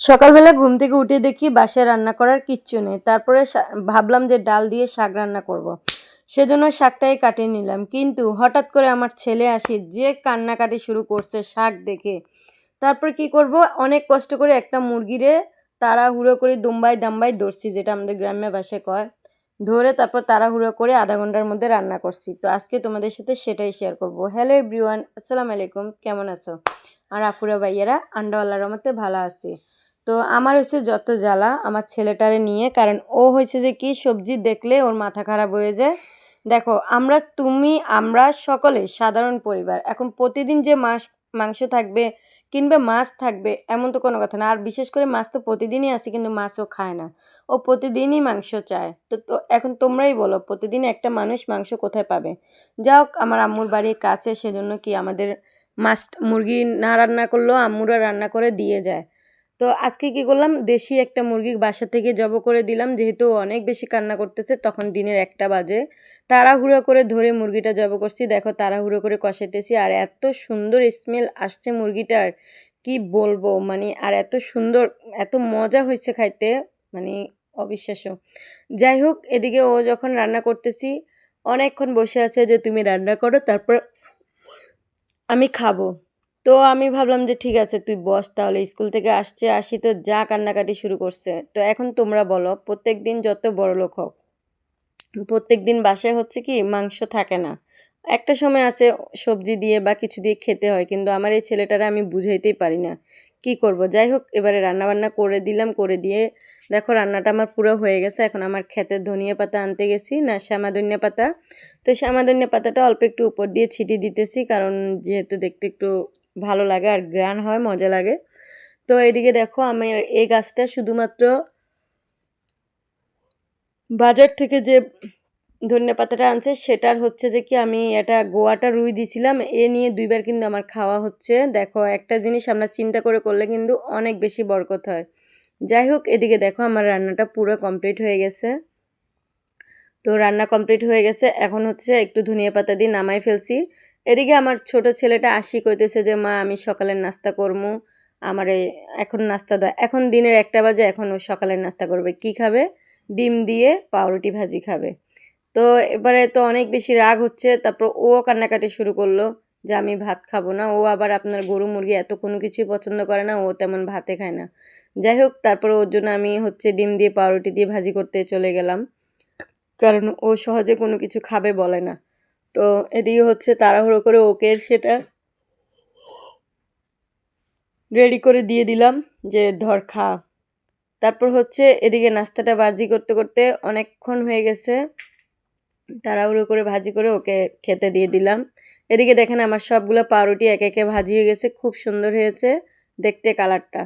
সকালবেলা ঘুম থেকে উঠে দেখি বাসায় রান্না করার কিচ্ছু নেই। তারপরে ভাবলাম যে ডাল দিয়ে শাক রান্না করব। সেজন্য শাকটাই কাটিয়ে নিলাম। কিন্তু হঠাৎ করে আমার ছেলে আসি, যে কান্নাকাটি শুরু করছে শাক দেখে। তারপর কি করব? অনেক কষ্ট করে একটা মুরগিরে তাড়াহুড়ো করে দুম্বাই দাম্বাই ধরছি, যেটা আমাদের গ্রাম্য ভাষায় কয়। ধরে তারপর তাড়াহুড়ো করে আধা ঘণ্টার মধ্যে রান্না করছি। তো আজকে তোমাদের সাথে সেটাই শেয়ার করব। হ্যালো এভরিওয়ান আসসালামু আলাইকুম, কেমন আছো? আর আফুরা ভাইয়েরা আন্ডাওয়ালার মতে ভালো আছি। তো আমার হচ্ছে যত জ্বালা আমার ছেলেটারে নিয়ে, কারণ ও হয়েছে যে কি সবজি দেখলে ওর মাথা খারাপ হয়ে যায়। দেখো, আমরা, তুমি, আমরা সকলে সাধারণ পরিবার। এখন প্রতিদিন যে মাছ মাংস থাকবে কিংবা মাছ থাকবে এমন তো কোনো কথা না। আর বিশেষ করে মাছ তো প্রতিদিনই আসে, কিন্তু মাছও খায় না। ও প্রতিদিনই মাংস চায়। তো তো এখন তোমরাই বলো, প্রতিদিন একটা মানুষ মাংস কোথায় পাবে? যাও আমার আম্মুর বাড়ির কাছে সেজন্য কি আমাদের মাছ মুরগি না রান্না করলেও আম্মুরা রান্না করে দিয়ে যায়। তো আজকে কি করলাম? দেশি একটা মুরগি বাসা থেকে জব করে দিলাম। যেহেতু অনেক বেশি কান্না করতেছে, তখন দিনের একটা বাজে। তাড়াহুড়ো করে ধরে মুরগিটা জব করছি। দেখো, তাড়াহুড়ো করে কষাইতেছি আর এত সুন্দর স্মেল আসছে মুরগিটার। কি বলব? মানে আর এত সুন্দর, এত মজা হয়েছে খাইতে। মানে অবিশ্বাস্য। যাই হোক, এদিকে ও যখন রান্না করতেছি, অনেকক্ষণ বসে আছে যে, তুমি রান্না করো, তারপর আমি খাব। তো আমি ভাবলাম যে ঠিক আছে, তুই বস তাহলে স্কুল থেকে আসছে, আসি তো যা কান্নাকাটি শুরু করছে। তো এখন তোমরা বলো প্রত্যেক দিন যত বড় লোক হোক প্রত্যেক দিন বাসায় হচ্ছে কি মাংস থাকে না। একটা সময় আছে সবজি দিয়ে বা কিছু দিয়ে খেতে হয়, কিন্তু আমার এই ছেলেটারা আমি বুঝাইতেই পারি না। কি করব? যাই হোক, এবারে রান্নাবান্না করে দিলাম, করে দিয়ে দেখো রান্নাটা আমার পুরো হয়ে গেছে। এখন আমার খেতে ধনিয়া পাতা আনতে গেছি, না শ্যামা ধনিয়া পাতা। তো শ্যামা ধনিয়া পাতাটা অল্প একটু উপর দিয়ে ছিটিয়ে দিতেছি, কারণ যেহেতু দেখতে একটু ভালো লাগে আর গ্রান হয়, মজা লাগে। তো এদিকে দেখো আমার এই গাছটা শুধুমাত্র বাজার থেকে যে ধনিয়া পাতাটা আনছে, সেটার হচ্ছে যে কি আমি এটা গোয়াটা রুই দিছিলাম, এ নিয়ে দুইবার কিন্তু আমার খাওয়া হচ্ছে। দেখো, একটা জিনিস আমরা চিন্তা করে করলে কিন্তু অনেক বেশি বরকত হয়। যাই হোক, এদিকে দেখো আমার রান্নাটা পুরো কমপ্লিট হয়ে গেছে। তো রান্না কমপ্লিট হয়ে গেছে, এখন হচ্ছে একটু ধনিয়া পাতা দিয়ে নামাই ফেলছি। এদিকে আমার ছোট ছেলেটা আসি কইতেছে যে, মা, আমি সকালের নাস্তা করব আমার এখন নাস্তা দেয় এখন দিনের একটা বাজে, এখন ও সকালের নাস্তা করবে। কি খাবে? ডিম দিয়ে পাউরুটি ভাজি খাবে। তো এবারে তো অনেক বেশি রাগ হচ্ছে। তারপর ও কান্নাকাটি শুরু করল যে, আমি ভাত খাব না। ও আবার আপনার গরু মুরগি এত কোনো কিছুই পছন্দ করে না, ও তেমন ভাতে খায় না। যাই হোক, তারপর ওর জন্য আমি হচ্ছে ডিম দিয়ে পাউরুটি দিয়ে ভাজি করতে চলে গেলাম। কারণ ও সহজে কোনো কিছু খাবে বলে না। তো এদিকে হচ্ছে তাড়াহুড়ো করে ওকে সেটা রেডি করে দিয়ে দিলাম যে, ধর, খা। তারপর হচ্ছে এদিকে নাস্তাটা ভাজি করতে করতে অনেকক্ষণ হয়ে গেছে। তাড়াহুড়ো করে ভাজি করে ওকে খেতে দিয়ে দিলাম। এদিকে দেখেন আমার সবগুলো পাউরুটি একে একে ভাজি হয়ে গেছে, খুব সুন্দর হয়েছে দেখতে কালারটা।